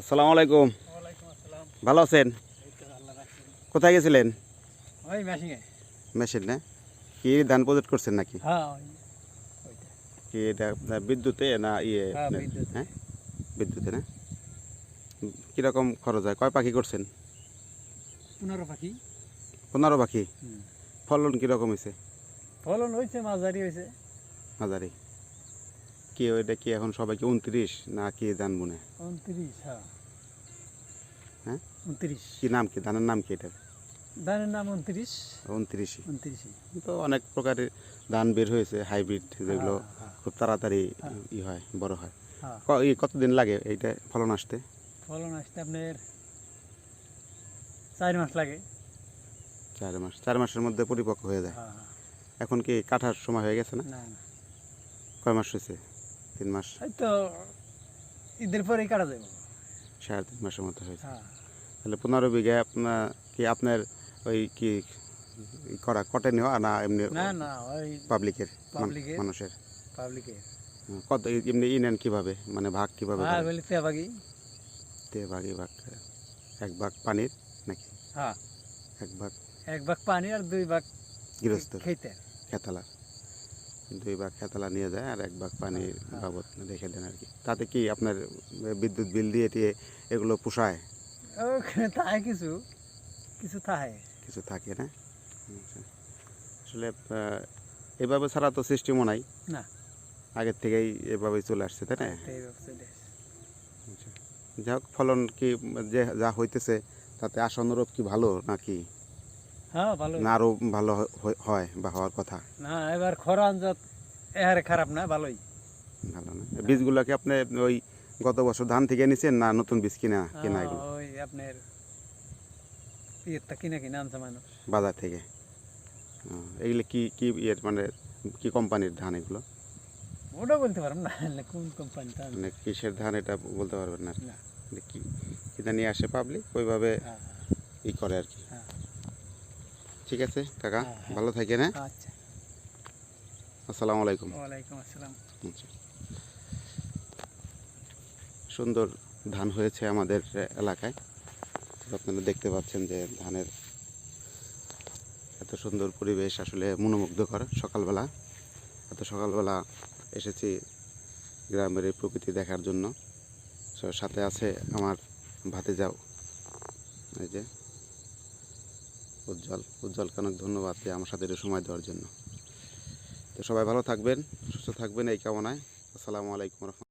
আসসালামু আলাইকুম। ভালো আছেন? কোথায় গেছিলেন? মেশিনে। না? কি ধান প্রজেক্ট করছেন নাকি? হ্যাঁ কি এটা বিদ্যুতে না ইয়ে? হ্যাঁ হ্যাঁ? বিদ্যুতে না? কীরকম খরচ হয়? কয় পাখি করছেন? পনেরো পাখি। পনেরো পাখি? ফলন কীরকম হয়েছে? ফলন হয়েছে মাঝারি হয়েছে। হাজারি কি ওইটা কি এখন সবাইকে উনত্রিশ? না কি ধান বুনে উনত্রিশ হ্যাঁ। হ্যাঁ? উনত্রিশ। কি নাম কি? ধানের নাম কি এটা ধানের নাম উনত্রিশ। উনত্রিশই। উনত্রিশই। তো অনেক প্রকারের ধান বের হয়েছে হাইব্রিড যেগুলো হ্যাঁ, খুব তাড়াতাড়ি হ্যাঁ। ই হয় বড় হয়। হ্যাঁ। কতদিন লাগে এইটা ফলন আসতে? ফলন আসতে আপনার চার মাস লাগে। চার মাস চার মাসের মধ্যে পরিপক্ক হয়ে যায়। হ্যাঁ হ্যাঁ। এখন কি কাঠার সময় হয়ে গেছে না? না না। কয় মাস হয়েছে? তিন মাস। এই তো ঈদের পরেই কাটা যাবে। সাড়ে তিন মাসের মতো হয়েছে। হ্যাঁ। তাহলে পনেরো বিঘায় আপনার কি আপনার ওই কি করা কটে নেওয়া না এমনি না না ওই পাবলিকের পাবলিকের। মানুষের? পাবলিকে হুম, কত এমনি ই নেন কীভাবে? মানে ভাগ কীভাবে হ্যাঁ বলি তেবাগি তে ভাগে ভাগ এক ভাগ পানির নাকি? হ্যাঁ। এক ভাগ এক ভাগ পানি আর দুই ভাগ গৃহস্থ খেতে খেতালা দুই ভাগ খেতালা নিয়ে যায় আর এক ভাগ পানির বাবদ রেখে দেন আর কি। তাতে কি আপনার বিদ্যুৎ বিল দিয়ে টিয়ে এগুলো পোষায়? ওখানে তাই কিছু কিছু থাকে। কিছু থাকে না? আচ্ছা। আসলে এভাবে ছাড়া তো সিস্টেমও নাই। না। আগের থেকেই এভাবেই চলে আসছে তাই না। আচ্ছা। যাই হোক ফলন কি যে যা হইতেছে তাতে আশানুরূপ কি ভালো নাকি? হ্যাঁ ভালো না আরও ভালো হয়- হয় বা হওয়ার কথা। না এবার খরা আঞ্জাত এহারে খারাপ না ভালোই। ভালো না। আপনি ওই গত বছর ধান থেকে নিছেন না নতুন বীজ কিনা কিনা হ্যাঁ, এগুলো ওই আপনার ইয়েরটা কিনে কিনে আনছে মানুষ। বাজার থেকে। এগুলো কি কি ইয়ের মানে কি কোম্পানির ধান এগুলো? ওটা বলতে পারলাম না কোন মানে কিসের ধান এটা বলতে পারবেন না। কি নিয়ে আসে পাবলিক ওইভাবে হ্যাঁ, ই করে আর কি। হ্যাঁ। ঠিক আছে কাকা? হ্যাঁ, হ্যাঁ। ভালো থাকেন হ্যাঁ? আচ্ছা। আসসালামু আলাইকুম। ওয়ালাইকুম আসসালাম। আচ্ছা। সুন্দর ধান হয়েছে আমাদের এলাকায়। আপনারা দেখতে পাচ্ছেন যে ধানের এত সুন্দর পরিবেশ আসলে মনোমুগ্ধকর সকালবেলা। এত সকালবেলা এসেছি গ্রামের এই প্রকৃতি দেখার জন্য। সাথে আছে আমার ভাতে যাও এই যে উজ্জ্বল উজ্জ্বলকে অনেক ধন্যবাদ আমার সাথে একটু সময় দেওয়ার জন্য। তো সবাই ভালো থাকবেন, সুস্থ থাকবেন এই কামনায়। আসসালামু আলাইকুম রহমতুল্লাহ